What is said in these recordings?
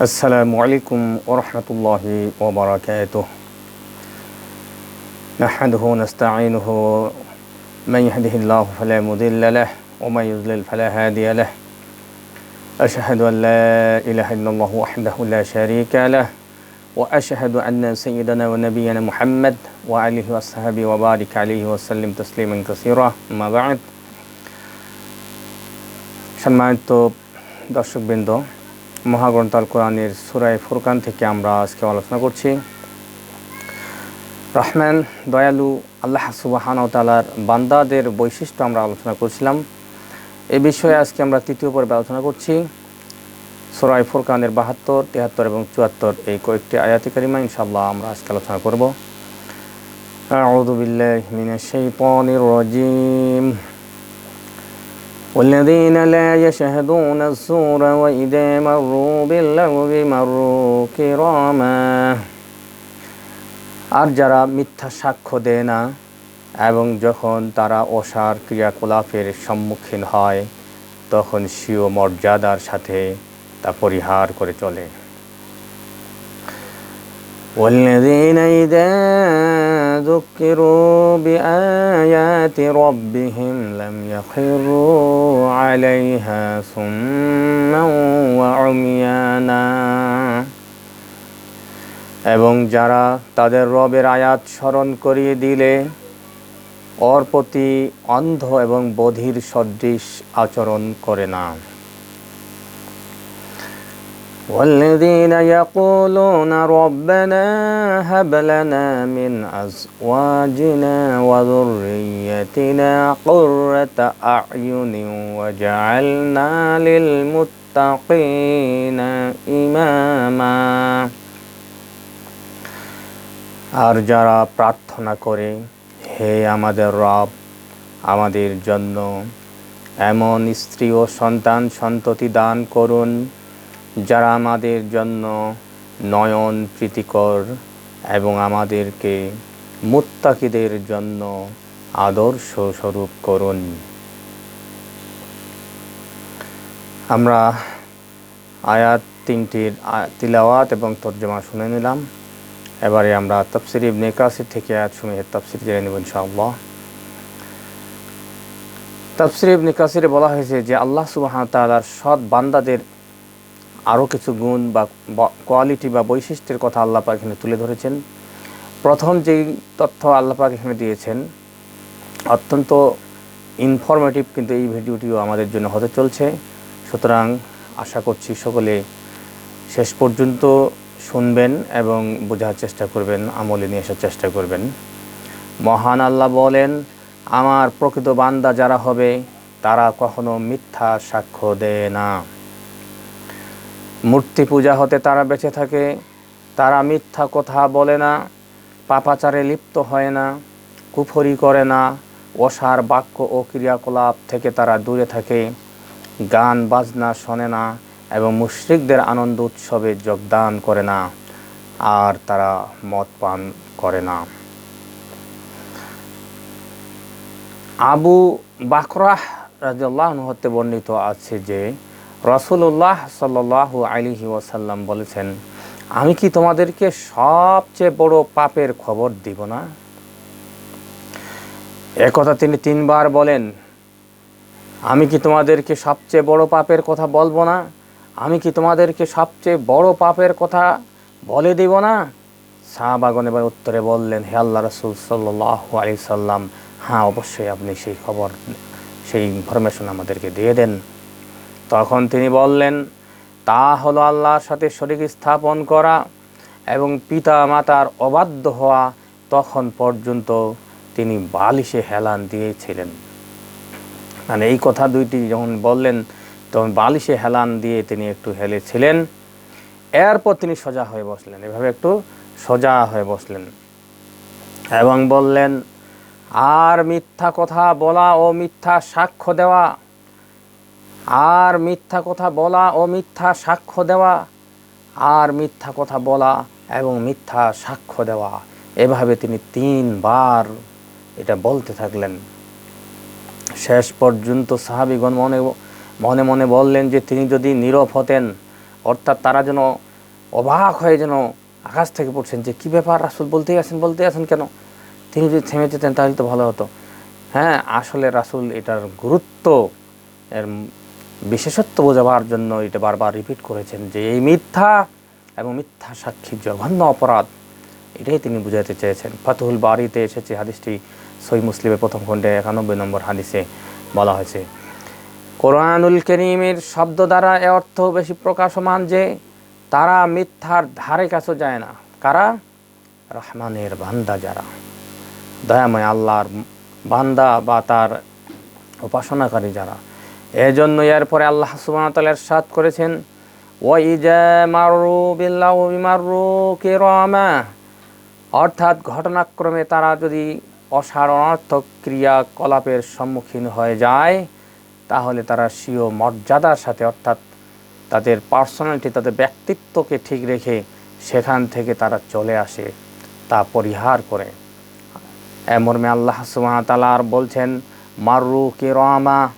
السلام عليكم ورحمة الله وبركاته. نحمده ونستعينه. من يهده الله فلا مضل له ومن يضلل فلا هادي له. أشهد أن لا إله إلا الله وحده لا شريك له وأشهد أن سيدنا ونبينا محمد وعليه وصحبه وبارك عليه وسلم تسليما كثيرا. ما بعد شمعت সম্মানিত بندو মহাগ্রন্থ আল কোরআনের সুরায় ফুরকান থেকে আমরা আজকে আলোচনা করছি রহমান দয়ালু আল্লাহ সুবাহান তালার বান্দাদের বৈশিষ্ট্য আমরা আলোচনা করছিলাম এ বিষয়ে আজকে আমরা তৃতীয় পর্বে আলোচনা করছি সুরায় ফুরকানের বাহাত্তর তিয়াত্তর এবং চুয়াত্তর এই কয়েকটি আয়াতি কারিমা ইনশাল্লাহ আমরা আজকে আলোচনা করব أعوذ بالله من الشيطان الرجيم والذين لا يشهدون الزور وإذا مروا باللغو مروا كراما আর যারা মিথ্যা সাক্ষ্য দেয় না এবং যখন তারা অসার ক্রিয়াকলাপের সম্মুখীন হয় তখন স্বীয় মর্যাদার সাথে তা পরিহার করে চলে والذين إذا ذكروا بآيات ربهم لم يخروا عليها صما وعميانا এবং যারা তাদের রবের আয়াত স্মরণ করিয়ে দিলে ওর প্রতি অন্ধ এবং বধির সদৃশ আচরণ করে না والذين يقولون ربنا هب لنا من أزواجنا وذريتنا قرة أعين وجعلنا للمتقين إماما আর যারা প্রার্থনা করে হে আমাদের রব আমাদের জন্য এমন স্ত্রী ও সন্তান সন্ততি দান করুন যারা আমাদের জন্য নয়ন প্রীতিকর এবং আমাদেরকে মুত্তাকিদের জন্য আদর্শ স্বরূপ করুন। আমরা আয়াত তিনটির তিলাওয়াত এবং তর্জমা শুনে নিলাম। এবারে আমরা তফসির ইবনে কাসির থেকে আয়াত সমূহের তফসির জেনে নেব ইনশাআল্লাহ। তফসির ইবনে কাসিরে বলা হয়েছে যে আল্লাহ সুবাহ তাআলার সৎ বান্দাদের আরও কিছু গুণ বা কোয়ালিটি বা বৈশিষ্ট্যের কথা আল্লাহ পাক এখানে তুলে ধরেছেন। প্রথম যেই তথ্য আল্লাহ পাক এখানে দিয়েছেন, অত্যন্ত ইনফরমেটিভ কিন্তু এই ভিডিওটিও আমাদের জন্য হতে চলছে। সুতরাং আশা করছি সকলে শেষ পর্যন্ত শুনবেন এবং বোঝার চেষ্টা করবেন, আমলে নিয়ে আসার চেষ্টা করবেন। মহান আল্লাহ বলেন, আমার প্রকৃত বান্দা যারা হবে, তারা কখনো মিথ্যা সাক্ষ্য দেয় না। মূর্তি পূজা হতে তারা বেঁচে থাকে, তারা মিথ্যা কথা বলে না, পাপাচারে লিপ্ত হয় না, কুফরি করে না, অসার বাক্য ও ক্রিয়াকলাপ থেকে তারা দূরে থাকে, গান, বাজনা শোনে না এবং মুশ্রিকদের আনন্দ উৎসবে যোগদান করে না, আর তারা মদ পান করে না। আবু বাকরাহ রাজিয়াল্লাহ হতে বর্ণিত আছে যে রসুল্লাহ সাল্লাহ আলিহি ওয়াসাল্লাম বলেছেন, আমি কি তোমাদেরকে সবচেয়ে বড় পাপের খবর দিব না? একথা তিনি তিনবার বলেন, আমি কি তোমাদেরকে সবচেয়ে বড় পাপের কথা বলব না? আমি কি তোমাদেরকে সবচেয়ে বড় পাপের কথা বলে দিব না? শাহবাগন এবার উত্তরে বললেন, হে আল্লাহ রসুল সাল্লাহ আলি সাল্লাম হ্যাঁ অবশ্যই আপনি সেই খবর, সেই ইনফরমেশন আমাদেরকে দিয়ে দেন। তখন তিনি বললেন, তা হলো আল্লাহর সাথে শরীর স্থাপন করা এবং পিতা মাতার অবাধ্য হওয়া তখন পর্যন্ত তিনি বালিশে হেলান দিয়েছিলেন। মানে এই কথা দুইটি যখন বললেন, তখন বালিশে হেলান দিয়ে তিনি একটু হেলেছিলেন। এরপর তিনি সোজা হয়ে বসলেন। এভাবে একটু সোজা হয়ে বসলেন এবং বললেন, আর মিথ্যা কথা বলা ও মিথ্যা সাক্ষ্য দেওয়া আর মিথ্যা কথা বলা ও মিথ্যা সাক্ষ্য দেওয়া, আর মিথ্যা কথা বলা এবং মিথ্যা সাক্ষ্য দেওয়া, এভাবে তিনি তিনবার এটা বলতে থাকলেন। শেষ পর্যন্ত সাহাবিগণ মনে মনে মনে বললেন যে তিনি যদি নীরব হতেন, অর্থাৎ তারা যেন অবাক হয়ে যেন আকাশ থেকে পড়ছেন যে কী ব্যাপার রাসুল বলতেই আছেন বলতেই আছেন কেন? তিনি যদি থেমে যেতেন তাহলে তো ভালো হতো। হ্যাঁ আসলে রাসুল এটার গুরুত্ব এর বিশেষত্ব বোঝাবার জন্য এটা বারবার রিপিট করেছেন যে এই মিথ্যা এবং মিথ্যা সাক্ষী জঘন্য অপরাধ, এটাই তিনি বুঝাতে চেয়েছেন। ফাতুহুল বাড়িতে এসেছে হাদিসটি সই মুসলিমের প্রথম খণ্ডে একানব্বই নম্বর হাদিসে বলা হয়েছে। কোরআনুল করিমের শব্দ দ্বারা এ অর্থ বেশি প্রকাশমান যে তারা মিথ্যার ধারে কাছে যায় না। কারা? রহমানের বান্দা যারা। দয়াময় আল্লাহর বান্দা বা তার উপাসনাকারী যারা। এজন্য এরপরে আল্লাহ সুবাহতাল সাত করেছেন ওয়াইজা মারু বিল্লাহ মারু কিরামা অর্থাৎ ঘটনাক্রমে তারা যদি অসার অনর্থক ক্রিয়াকলাপের সম্মুখীন হয়ে যায়, তাহলে তারা স্বীয় মর্যাদার সাথে, অর্থাৎ তাদের পার্সোনালিটি তাদের ব্যক্তিত্বকে ঠিক রেখে সেখান থেকে তারা চলে আসে, তা পরিহার করে। এমর্মে আল্লাহ সুবাহতালার বলছেন মারু কিরামা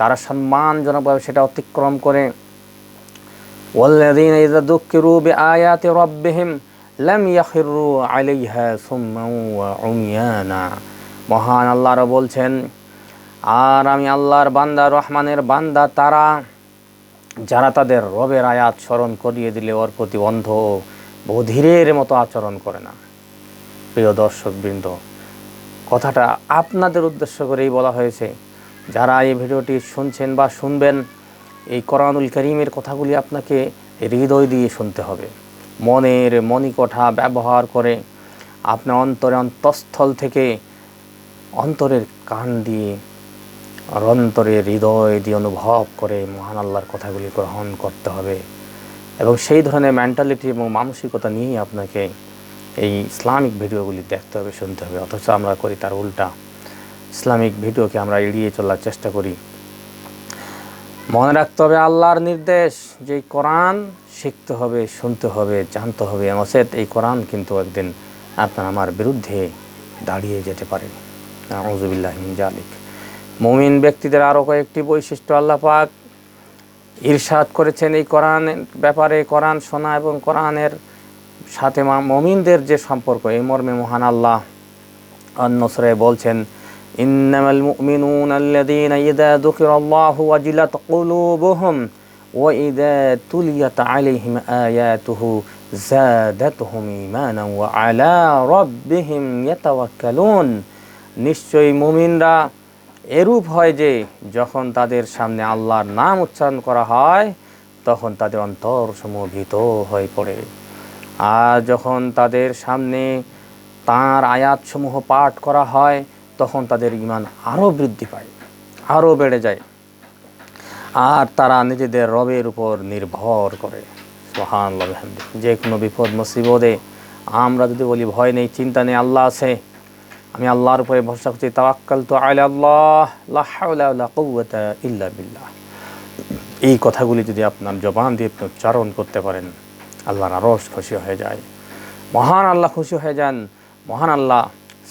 তারা সম্মানজনকভাবে সেটা অতিক্রম করে والذين إذا ذكروا بآيات ربهم لم يخروا عليها صما وعميانا মহান আল্লাহরা বলছেন আর আমি আল্লাহর বান্দা রহমানের বান্দা তারা যারা তাদের রবের আয়াত স্মরণ করিয়ে দিলে ওর প্রতি অন্ধ ও বধিরের মতো আচরণ করে না প্রিয় দর্শকবৃন্দ কথাটা আপনাদের উদ্দেশ্য করেই বলা হয়েছে যারা এই ভিডিওটি শুনছেন বা শুনবেন, এই কোরআনুল করিমের কথাগুলি আপনাকে হৃদয় দিয়ে শুনতে হবে। মনের মণিকঠা ব্যবহার করে আপনার অন্তরে অন্তঃস্থল থেকে অন্তরের কান দিয়ে অন্তরে হৃদয় দিয়ে অনুভব করে মহান আল্লাহর কথাগুলি গ্রহণ করতে হবে এবং সেই ধরনের মেন্টালিটি এবং মানসিকতা নিয়েই আপনাকে এই ইসলামিক ভিডিওগুলি দেখতে হবে, শুনতে হবে। অথচ আমরা করি তার উল্টা। ইসলামিক ভিডিওকে আমরা এড়িয়ে চলার চেষ্টা করি। মনে রাখতে হবে আল্লাহর নির্দেশ, যে কোরআন শিখতে হবে, শুনতে হবে, জানতে হবে। নচেত এই কোরআন কিন্তু একদিন আপনার আমার বিরুদ্ধে দাঁড়িয়ে যেতে পারে। আউজুবিল্লাহ জালিক মুমিন ব্যক্তিদের আরও কয়েকটি বৈশিষ্ট্য আল্লাহ পাক ইরশাদ করেছেন এই কোরআন ব্যাপারে। কোরআন শোনা এবং কোরআনের সাথে মমিনদের যে সম্পর্ক, এই মর্মে মহান আল্লাহ অন্যসরে বলছেন মুমিনুন আল্লাযীনা ইযা যুকিরাল্লাহু ওয়াজিলাত কুলুবুহুম ওয়া ইযা তুলিয়াত আলাইহিম আয়াতুহু যাদাতুহুম ঈমানান ওয়া আলা রাব্বিহিম ইয়াতাওয়াক্কালুন নিশ্চয়ই মুমিনরা এরূপ হয় যে, যখন তাদের সামনে আল্লাহর নাম উচ্চারণ করা হয়, তখন তাদের অন্তর সমূহ ভীত হয়ে পড়ে। আর যখন তাদের সামনে তাঁর আয়াতসমূহ পাঠ করা হয় তখন তাদের ইমান আরও বৃদ্ধি পায়, আরও বেড়ে যায়। আর তারা নিজেদের রবের উপর নির্ভর করে। সোহান যে কোনো বিপদ মুসিবদে আমরা যদি বলি, ভয় নেই, চিন্তা নেই, আল্লাহ আছে। আমি আল্লাহর উপরে ভরসা করছি তাওয়াক্কাল তো আলা আল্লাহ ইল্লা বিল্লাহ। এই কথাগুলি যদি আপনার জবান দিয়ে আপনি উচ্চারণ করতে পারেন, আল্লাহর আরস খুশি হয়ে যায়। মহান আল্লাহ খুশি হয়ে যান। মহান আল্লাহ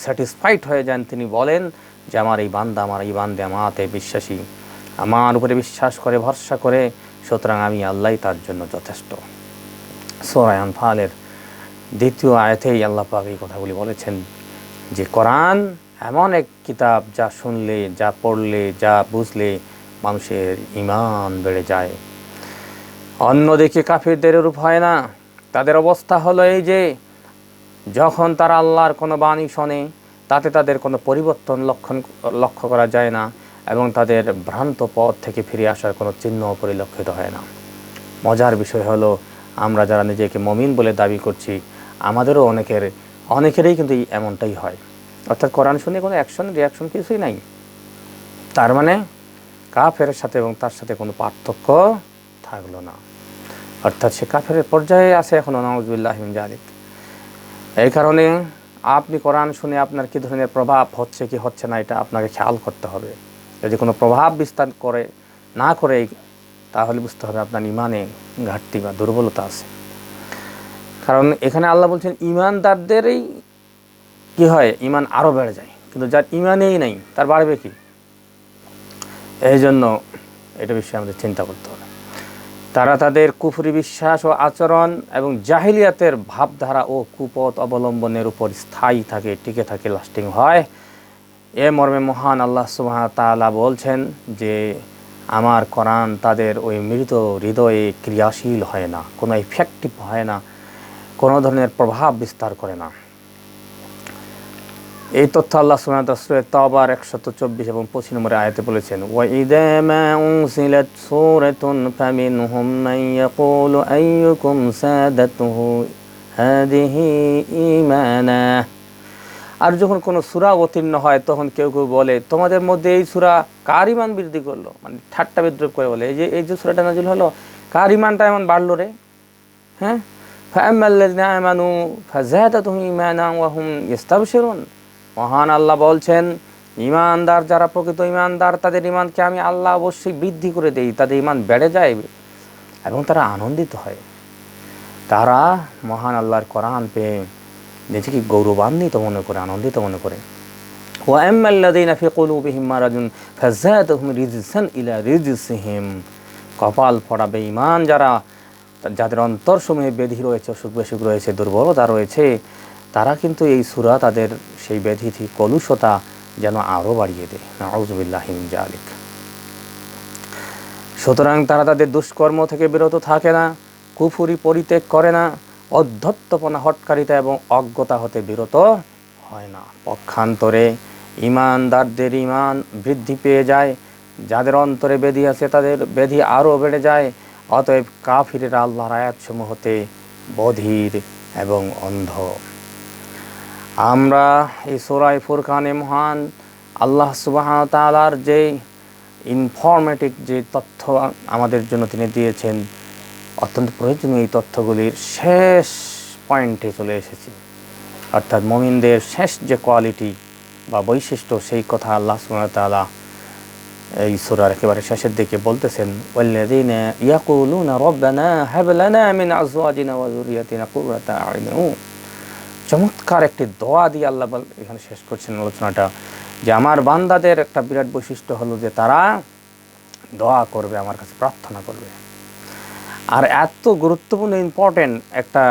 স্যাটিসফাইড হয়ে যান, তিনি বলেন যে, আমার এই বান্দা, আমার এই বান্দে আমাতে বিশ্বাসী। আমার উপরে বিশ্বাস করে, ভরসা করে, সুতরাং আমি আল্লাহই তার জন্য যথেষ্ট। সোরায়ান ফালের দ্বিতীয় আয়াতেই আল্লাহ পাক এই কথাগুলি বলেছেন যে, কোরআন এমন এক কিতাব যা শুনলে, যা পড়লে, যা বুঝলে মানুষের ইমান বেড়ে যায়। অন্যদিকে কাফিরদের রূপ হয় না। তাদের অবস্থা হলো এই যে যখন তারা আল্লাহর কোনো বাণী শোনে, তাতে তাদের কোনো পরিবর্তন লক্ষণ, লক্ষ্য করা যায় না এবং তাদের ভ্রান্ত পথ থেকে ফিরে আসার কোনো চিহ্ন পরিলক্ষিত হয় না। মজার বিষয় হলো, আমরা যারা নিজেকে মমিন বলে দাবি করছি, আমাদেরও অনেকের, অনেকেরই কিন্তু এমনটাই হয়। অর্থাৎ কোরআন শুনে কোনো অ্যাকশন রিয়াকশন কিছুই নাই। তার মানে কাফের সাথে এবং তার সাথে কোনো পার্থক্য থাকল না। অর্থাৎ সে কাফের পর্যায়ে আছে এখনও নওয়াজুল্লাহিম জালিক এই কারণে আপনি কোরআন শুনে আপনার কী ধরনের প্রভাব হচ্ছে, কি হচ্ছে না, এটা আপনাকে খেয়াল করতে হবে। যদি কোনো প্রভাব বিস্তার করে, না করে, তাহলে বুঝতে হবে আপনার ইমানে ঘাটতি বা দুর্বলতা আছে। কারণ এখানে আল্লাহ বলছেন, ইমানদারদেরই কি হয়, ইমান আরও বেড়ে যায়। কিন্তু যার ইমানেই নাই, তার বাড়বে কি? এই জন্য এটা বিষয়ে আমাদের চিন্তা করতে হবে। তারা তাদের কুফরি বিশ্বাস ও আচরণ এবং জাহিলিয়াতের ভাবধারা ও কুপথ অবলম্বনের উপর স্থায়ী থাকে, টিকে থাকে লাস্টিং হয়। এ মর্মে মহান আল্লাহ সুবাহ বলছেন যে, আমার কোরআন তাদের ওই মৃত হৃদয়ে ক্রিয়াশীল হয় না, কোনো ইফেক্টিভ হয় না, কোনো ধরনের প্রভাব বিস্তার করে না। এই তথ্য আল্লাহ সুবহানাহু ওয়া তাআলা তাওবার একশত চব্বিশ এবং পঁচিশ নম্বরে আয়াতে বলেছেন ওয়া ইদা মা উনসিলাত সূরাতুন ফামিনহুম মান ইয়াকুলু আইয়ুকুম সাদাতুহু হাদিহি ঈমানা আর যখন কোনো সূরা অবতীর্ণ হয় তখন কেউ কেউ বলে তোমাদের মধ্যে এই সূরা কার ইমান বৃদ্ধি করলো মানে ঠাট্টা বিদ্রুপ করে বলে এই যে এই যে সূরাটা নাজিল হলো কার ইমানটা এমন বাড়লো রে হ্যাঁ فأما الذين آمنوا فزادتهم إيمانا وهم يستبشرون মহান আল্লাহ বলছেন ইমানদার যারা প্রকৃত ইমানদার তাদের ইমানকে আমি আল্লাহ অবশ্যই বৃদ্ধি করে দেই। তাদের ইমান বেড়ে যায় এবং তারা আনন্দিত হয়। তারা মহান আল্লাহর কোরআন পেয়ে নিজেকে গৌরবান্বিত মনে করে, আনন্দিত মনে করে। মারাজুন ইলা কপাল ফোড়াবে ইমান যারা, যাদের অন্তর সময়ে বেধি রয়েছে অসুখ বেসুখ রয়েছে, দুর্বলতা রয়েছে তারা কিন্তু এই সুরা তাদের সেই ব্যাধি থেকে কলুষতা যেন আরও বাড়িয়ে দেয়। নাউজুবিল্লাহিম জালিক সুতরাং তারা তাদের দুষ্কর্ম থেকে বিরত থাকে না, কুফুরি পরিত্যাগ করে না, অধ্যত্তপনা, হটকারিতা এবং অজ্ঞতা হতে বিরত হয় না। পক্ষান্তরে ইমানদারদের ইমান বৃদ্ধি পেয়ে যায়, যাদের অন্তরে বেধি আছে তাদের বেধি আরও বেড়ে যায়, অতএব কাফিরের আল্লাহর আয়াতসমূহ হতে বধির এবং অন্ধ। আমরা এই সোরাই ফুরকানে মহান আল্লাহ সুবাহ তালার যে ইনফরমেটিভ যে তথ্য আমাদের জন্য তিনি দিয়েছেন, অত্যন্ত প্রয়োজনীয় এই তথ্যগুলির শেষ পয়েন্টে চলে এসেছি। অর্থাৎ মমিনদের শেষ যে কোয়ালিটি বা বৈশিষ্ট্য সেই কথা আল্লাহ সুবাহ তালা এই সুরার একেবারে শেষের দিকে বলতেছেন ইয়াকুলুনা রব্বানা হাব লানা মিন আজওয়াজিনা ওয়া যুররিয়াতিনা কুররাতা আ'ইউন চমৎকার একটি দোয়া দিয়ে আল্লাহ এখানে শেষ করছেন আলোচনাটা, যে আমার বান্দাদের একটা বিরাট বৈশিষ্ট্য হলো যে তারা দোয়া করবে, আমার কাছে প্রার্থনা করবে। আর এত গুরুত্বপূর্ণ ইম্পর্টেন্ট একটা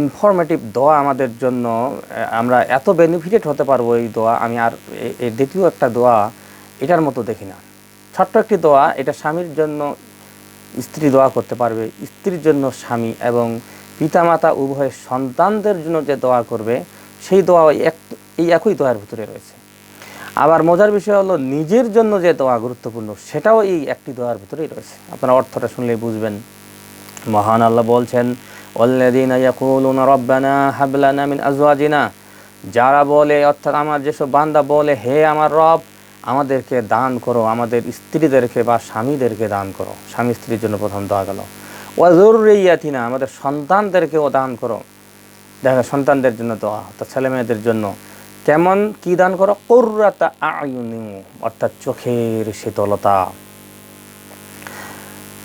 ইনফরমেটিভ দোয়া আমাদের জন্য আমরা এত বেনিফিটেড হতে পারব এই দোয়া, আমি আর এই দ্বিতীয় একটা দোয়া এটার মতো দেখি না। ছোট্ট একটি দোয়া, এটা স্বামীর জন্য স্ত্রী দোয়া করতে পারবে, স্ত্রীর জন্য স্বামী এবং পিতামাতা উভয় সন্তানদের জন্য যে দোয়া করবে, সেই দোয়া এক, এই একই দোয়ার ভিতরে রয়েছে। আবার মজার বিষয় হলো, নিজের জন্য যে দোয়া গুরুত্বপূর্ণ, সেটাও এই একটি দোয়ার ভিতরেই রয়েছে। আপনারা অর্থটা শুনলেই বুঝবেন। মহান আল্লাহ বলছেন মিন আজওয়াজিনা যারা বলে, অর্থাৎ আমার যেসব বান্দা বলে, হে আমার রব, আমাদেরকে দান করো, আমাদের স্ত্রীদেরকে বা স্বামীদেরকে দান করো। স্বামী স্ত্রীর জন্য প্রথম দোয়া গেল। ওয়াজুরিয়াতিনা আমাদের সন্তানদেরকেও দান করো। দেখা, সন্তানদের জন্য দোয়া, অর্থাৎ ছেলে মেয়েদের জন্য। কেমন কি দান করো? কুররাতা আয়ুনি, অর্থাৎ চোখের শীতলতা।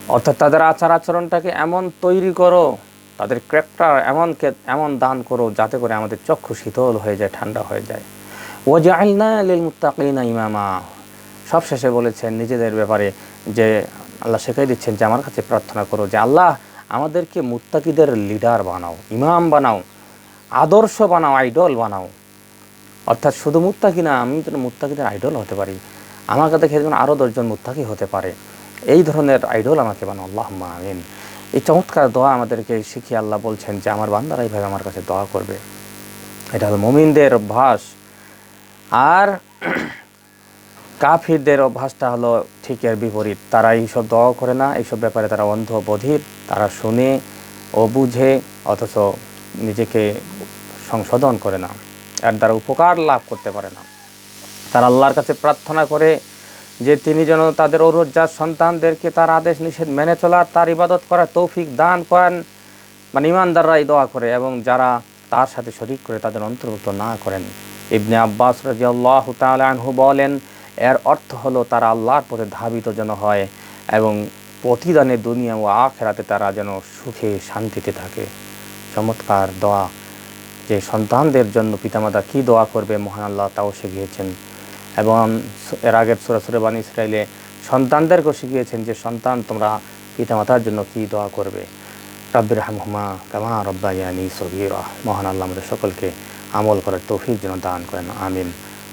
অর্থাৎ তাদের আচার আচরণটাকে এমন তৈরি করো, তাদের ক্যারেক্টার এমন এমন দান করো, যাতে করে আমাদের চক্ষু শীতল হয়ে যায়, ঠান্ডা হয়ে যায়। ও জাইলনা লিল মুত্তাকিনা ইমামা। সবশেষে বলেছেন নিজেদের ব্যাপারে যে আল্লাহ শেখাই দিচ্ছেন যে আমার কাছে প্রার্থনা করো যে আল্লাহ আমাদেরকে মুত্তাকিদের লিডার বানাও, ইমাম বানাও, আদর্শ বানাও, আইডল বানাও। অর্থাৎ শুধু মুত্তাকি না, আমি যেন মুত্তাকিদের আইডল হতে পারি। আমাকে দেখে যেন আরও দশজন মুত্তাকি হতে পারে। এই ধরনের আইডল আমাকে বানাও আল্লাহ আমিন। এই চমৎকার দোয়া আমাদেরকে শিখিয়ে আল্লাহ বলছেন যে আমার বান্দারা এইভাবে আমার কাছে দোয়া করবে। এটা হলো মোমিনদের অভ্যাস। আর কাফিরদের অভ্যাসটা হলো ঠিক এর বিপরীত। তারা এইসব দোয়া করে না, এইসব ব্যাপারে তারা অন্ধ বধির তারা শুনে ও বুঝে, অথচ নিজেকে সংশোধন করে না। এর দ্বারা উপকার লাভ করতে পারে না। তারা আল্লাহর কাছে প্রার্থনা করে যে তিনি যেন তাদের অরুজ্জার সন্তানদেরকে তার আদেশ নিষেধ মেনে চলার, তার ইবাদত করার তৌফিক দান করেন। মানে ইমানদাররাই দোয়া করে এবং যারা তার সাথে শরিক করে তাদের অন্তর্ভুক্ত না করেন। ইবনে আব্বাস রাজিয়াল্লাহু তাআলা আনহু বলেন এর অর্থ হলো তারা আল্লাহর পথে ধাবিত যেন হয় এবং প্রতিদানে দুনিয়া ও আখেরাতে তারা যেন সুখে শান্তিতে থাকে। চমৎকার দোয়া। যে সন্তানদের জন্য পিতামাতা কী দোয়া করবে মহান আল্লাহ তাও শিখিয়েছেন। এবং এর আগের সুরাসুরে বাণী ইসরায়েলে সন্তানদেরকেও শিখিয়েছেন যে সন্তান তোমরা পিতামাতার জন্য কী দোয়া করবে। রব্বির হামহুমা কামা রব্বাইয়ানি সগীরা। মহান আল্লাহ আমাদের সকলকে আমল করার তৌফিক যেন দান করেন। আমিন।